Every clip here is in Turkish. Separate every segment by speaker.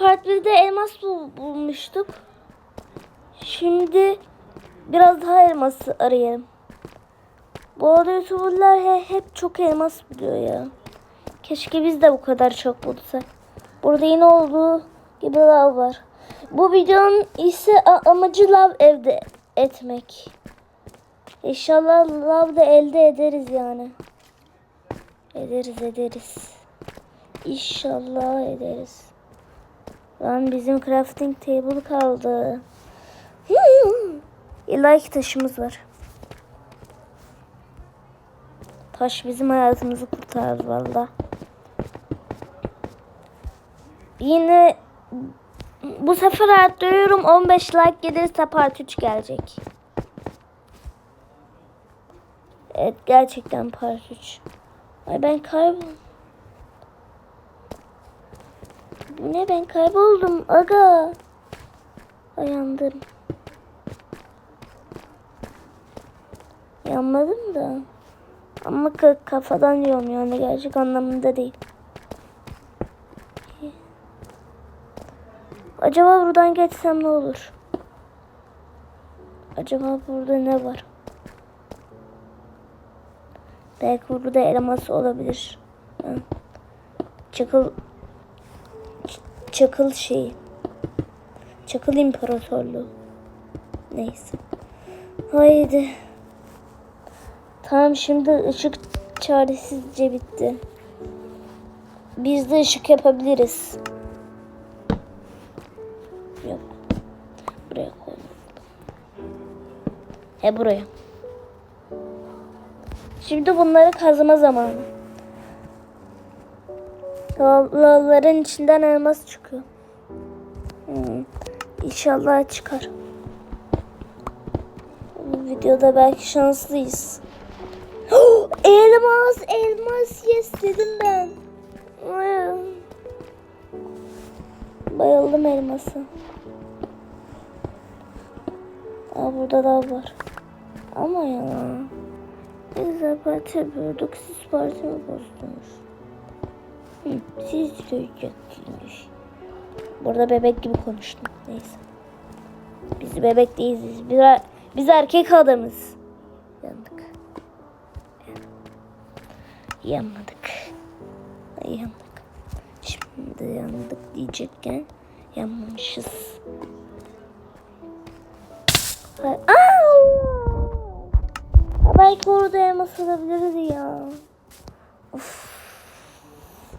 Speaker 1: part 1'de elmas bul- bulmuştuk. Şimdi biraz daha elmas arayalım. Bu arada youtuberlar he- hep çok elmas buluyor ya. Keşke biz de bu kadar çok bulsak. Burada yine olduğu gibi lav var. Bu videonun ise amacı lav evde etmek. İnşallah lav da elde ederiz yani. Ederiz ederiz. İnşallah ederiz. Lan bizim crafting table kaldı. İlahi taşımız var. Taş bizim hayatımızı kurtarır valla. Yine bu sefer arttırıyorum 15 like gelirse part 3 gelecek. Evet gerçekten part 3. Ay ben kaybol. Bu ne ben kayboldum aga. Ayandım. Yanmadım da. Ama ka- kafadan diyorum yani gerçek anlamında değil. Acaba buradan geçsem ne olur? Acaba burada ne var? Belki burada elmas olabilir. Hı. Çakıl şeyi. Çakıl İmparatorluğu. Neyse. Haydi. Tamam şimdi ışık çaresizce bitti. Biz de ışık yapabiliriz. Yok. Buraya koyalım. He buraya. Şimdi bunları kazma zamanı. Lavların içinden elmas çıkıyor. Hmm. İnşallah çıkar. Bu videoda belki şanslıyız. elmas, elmas yes dedim ben. Ay. Bayıldım elmasa. Aa burada da var. Ama ya. Biz de parti yapıyorduk. Siz parti mi bozdunuz? Siz söyleyeceksiniz. Burada bebek gibi konuştum. Neyse. Biz bebek değiliz. Biz, biz erkek adamız. Yandık. Yanmadık. Yandık. Şimdi yandık diyecekken yanmamışız. Aa! Belki orada elmas olabilirdi ya. Of.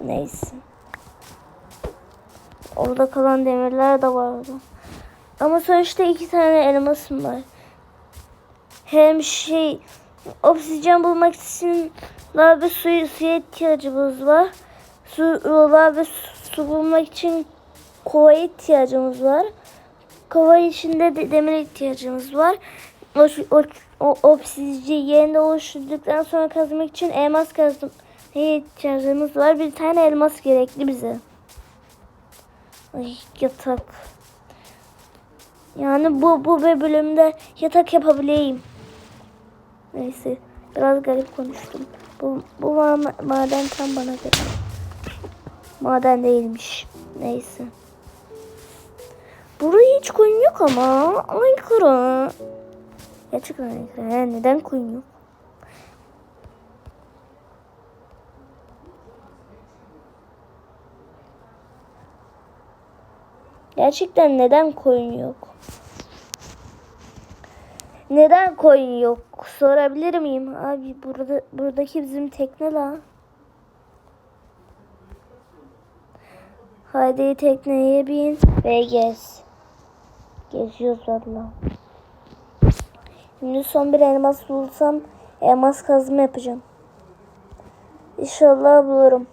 Speaker 1: Neyse. Orada kalan demirler de vardı. Ama sonuçta iki tane elmasım var. Hem şey oksijen bulmak için lav ve suyu, suya ihtiyacımız var. Su, lav ve su, bulmak için kova ihtiyacımız var. Kova içinde de demir ihtiyacımız var. O, o, o oksijeni oluşturduktan sonra kazmak için elmas kazmaya ihtiyacımız var. Bir tane elmas gerekli bize. Ay yatak. Yani bu bu bir bölümde yatak yapabileyim. Neyse biraz garip konuştum. Bu, bu ma- maden tam bana göre. Maden değilmiş. Neyse. Burada hiç koyun yok ama. Aykırı. Gerçekten neden koyun yok? Gerçekten neden koyun yok? Neden koyun yok? Sorabilir miyim? Abi burada buradaki bizim tekne la. Haydi tekneye bin ve gez. Geziyoruz valla. Şimdi son bir elmas bulursam elmas kazma yapacağım. İnşallah bulurum.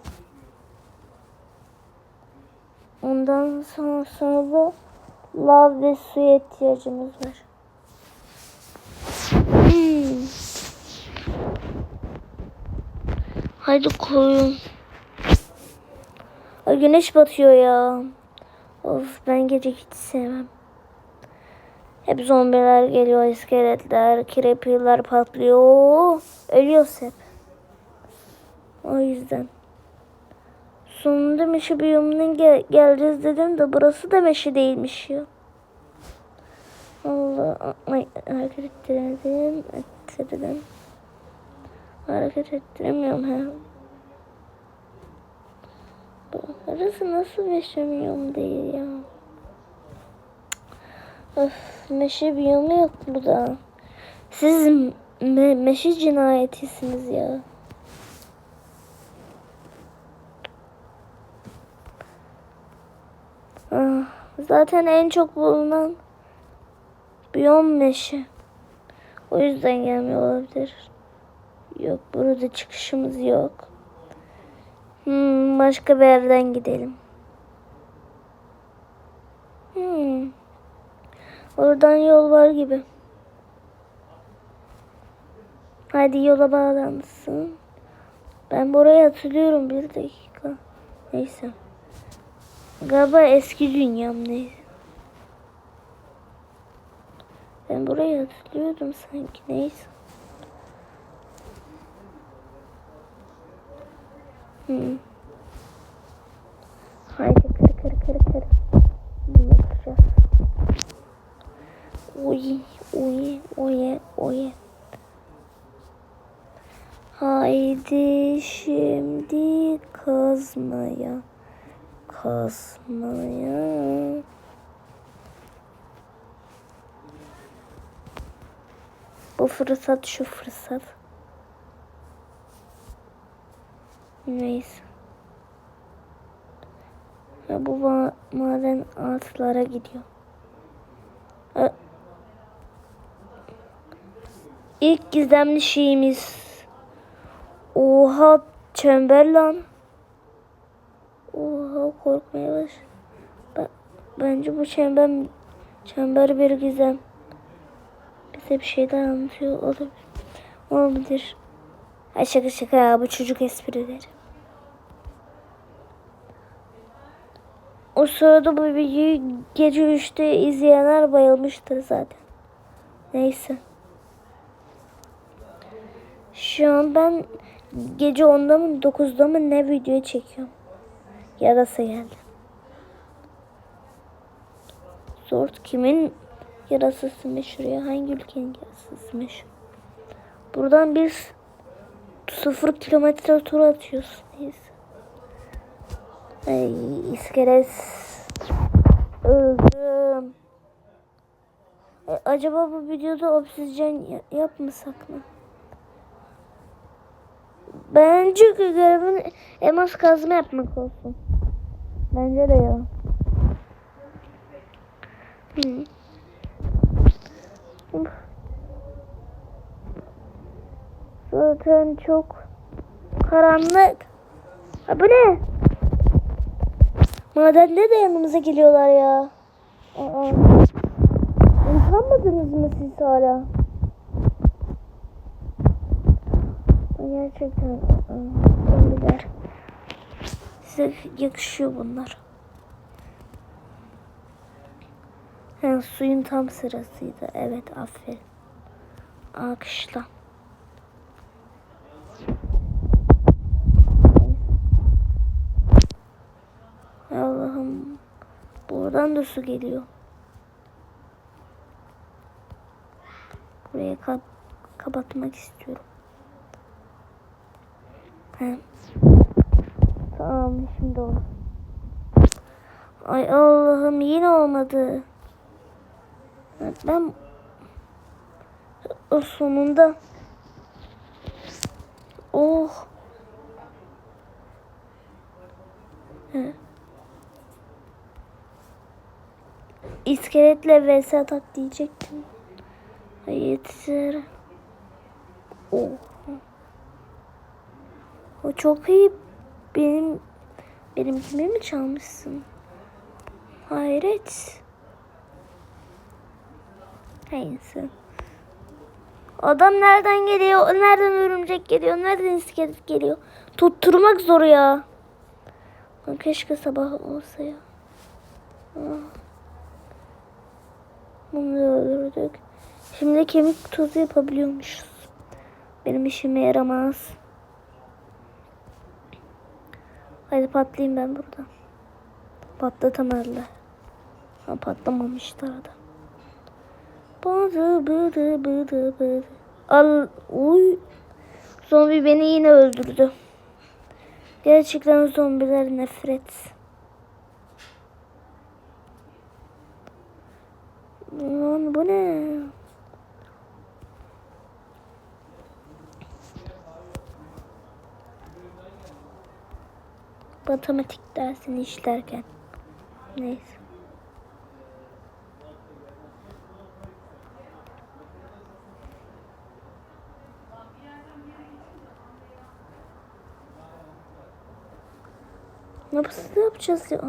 Speaker 1: Ondan sonra, sonra lav ve suya ihtiyacımız var. Hmm. Haydi koyun. Ay güneş batıyor ya. Of ben gece hiç sevmem. Hep zombiler geliyor, iskeletler, creeper'lar patlıyor. Ölüyoruz hep. O yüzden. Sonunda meşe biyomuna gel geleceğiz dedim de burası da meşe değilmiş ya. Allah ay, hareket ettiremedim. Ettirdim. Hareket ettiremiyorum ha. Burası nasıl meşe biyom değil ya. Öf, meşe biyomu yok burada. Siz me meşe cinayetisiniz ya. Zaten en çok bulunan biyom meşe. O yüzden gelmiyor olabilir. Yok burada çıkışımız yok. Hmm, başka bir yerden gidelim. Hmm. Oradan yol var gibi. Hadi yola bağlansın. Ben burayı hatırlıyorum bir dakika. Neyse. Galiba eski dünyam neyse. Ben burayı hatırlıyordum sanki neyse. Hmm. Haydi kır kır kır kır. Bunu yapacağız. Oy oy oy oy. Haydi şimdi kazmaya. Kazmaya. Bu fırsat şu fırsat. Neyse. Ya bu ma- maden altlara gidiyor. Ha. İlk gizemli şeyimiz. Oha çember lan. Oha korkmaya baş. Ben, bence bu çember çember bir gizem. Bize bir şeyler anlatıyor olabilir. Olabilir. Ay şaka şaka bu çocuk esprileri. O sırada bu videoyu gece 3'te izleyenler bayılmıştır zaten. Neyse. Şu an ben gece 10'da mı 9'da mı ne video çekiyorum. Yarasa geldi. Sort kimin yarasası meşhur ya? Hangi ülkenin yarasası meşhur? Buradan bir sıfır kilometre tur atıyoruz. Neyse. Ay iskelet. Öldüm. E, acaba bu videoda obsidyen ya- yapmasak mı? Bence görevin elmas kazma yapmak olsun. Bence de ya. Zaten çok karanlık. Ha, bu ne? Madende de yanımıza geliyorlar ya. Aa. Utanmadınız mı siz hala? Gerçekten aa, öyleler. Size yakışıyor bunlar. Ha, suyun tam sırasıydı. Evet aferin. Alkışla. Allah'ım. Buradan da su geliyor. Burayı kap kapatmak istiyorum. Tamam şimdi oldu. Ay Allah'ım yine olmadı. Ben o sonunda oh He. İskeletle vs atak diyecektim. Yeter. Oh. O çok iyi. Benim benim kimi mi çalmışsın? Hayret. Neyse. Adam nereden geliyor? Nereden örümcek geliyor? Nereden iskelet geliyor? Tutturmak zor ya. Keşke sabah olsa ya. Ah. Bunu öldürdük. Şimdi kemik tuzu yapabiliyormuşuz. Benim işime yaramaz. Hadi patlayayım ben burada. Patlatamadılar. Ha patlamamışlar da. Bıdı bıdı bıdı bıdı. Al uy. Zombi beni yine öldürdü. Gerçekten zombiler nefret. Lan bu ne? Matematik dersini işlerken. Neyse. Nasıl yapacağız ya?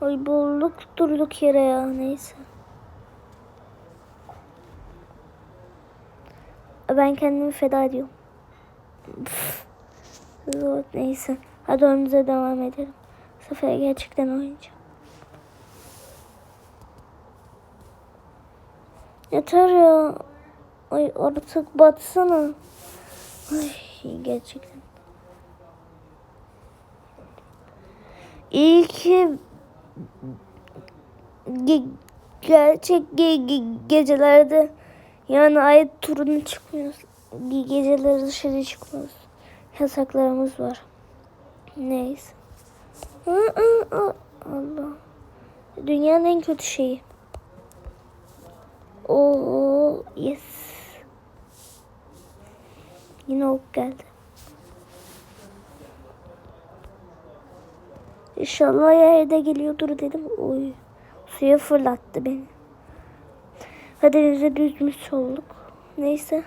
Speaker 1: Ay bolluk durduk yere ya neyse. Ben kendimi feda ediyorum. Zor neyse. Hadi oyunumuza devam edelim. Sefer gerçekten oynayacağım. Yeter ya. Ay artık batsana. Ay gerçekten. İyi ki ge- gerçek ge- ge- gecelerde yani ay turuna çıkmıyoruz. Ge- Geceleri dışarı çıkmıyoruz. Yasaklarımız var. Neyse. Allah. Dünyanın en kötü şeyi. Oo, yes. Yine ok geldi. İnşallah yerde geliyordur dedim. Oy. Suya fırlattı beni. Hadi denize düzmüş olduk. Neyse.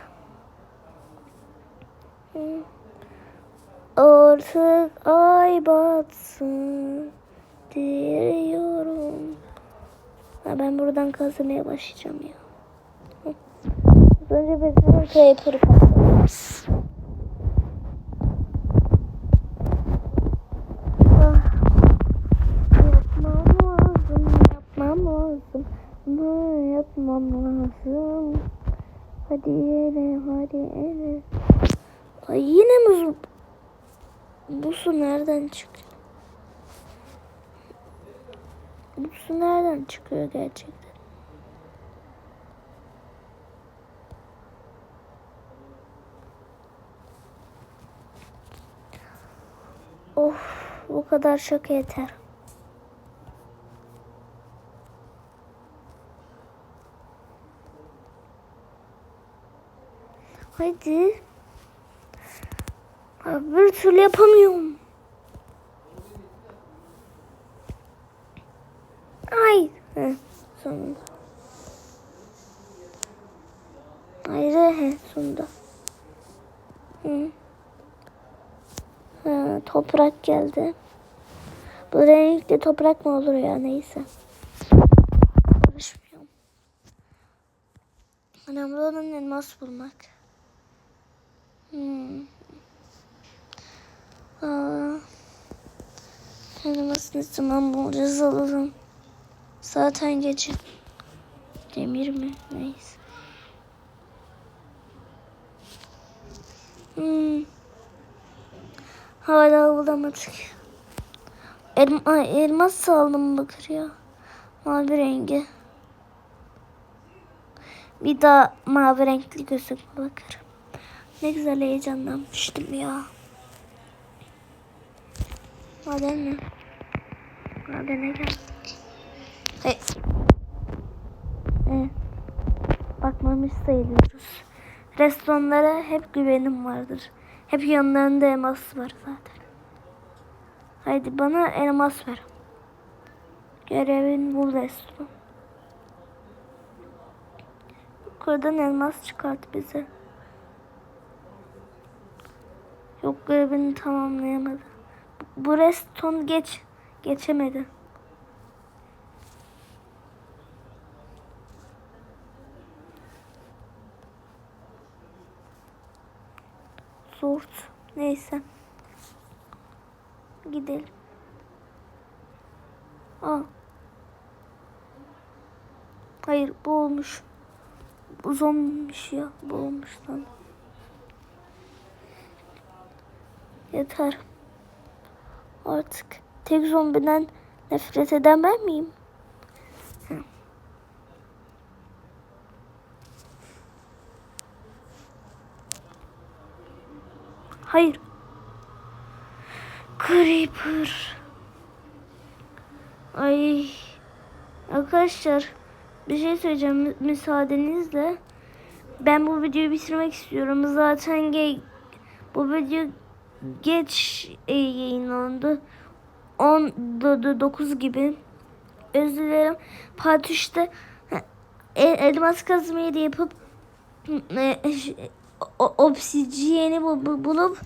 Speaker 1: Hı. Artık ay batsın diyorum. Ha, ben buradan kazmaya başlayacağım ya. Az önce bizim paper'ı patladı. Ah. Yapmam lazım, yapmam lazım. Bunu yapmam lazım. Hadi yere, hadi yere. Ay yine mi bu? Su nereden çıkıyor? Bu su nereden çıkıyor gerçekten? Of bu kadar şaka yeter. Hadi. Bir türlü yapamıyorum. Ay. Heh, sonunda. Hayır he sonunda. Hı. Ha, toprak geldi. Bu renkli toprak mı olur ya neyse. Karışmıyorum. Önemli olan elmas bulmak. Hmm. Aa, elmas ne zaman bulacağız alalım. Zaten gece. Demir mi? Neyse. Hmm. Hala bulamadık. Elma, elmas aldım bakır ya. Mavi rengi. Bir daha mavi renkli gözük bakır. Ne güzel heyecanlanmıştım ya. Maden mi? Madene geldik. Hey. Evet. Bakmamış sayılıyoruz. Restoranlara hep güvenim vardır. Hep yanlarında elmas var zaten. Haydi bana elmas ver. Görevin bul restoran. Yukarıdan elmas çıkart bize. Yok görevini tamamlayamadı. Bu reston geç. Geçemedi. Zort. Neyse. Gidelim. Aa. Hayır bu olmuş. Bu ya. Bu olmuş lan. Yeter. Artık tek zombiden nefret eden ben miyim? Hayır. Creeper. Ay. Arkadaşlar bir şey söyleyeceğim mü- müsaadenizle. Ben bu videoyu bitirmek istiyorum. Zaten ge- bu video geç e, yayınlandı. 10 do- do- 9 gibi. Özür dilerim. Part 3'te e, elmas kazmayı da yapıp e, obsidiyeni bu- bu- bulup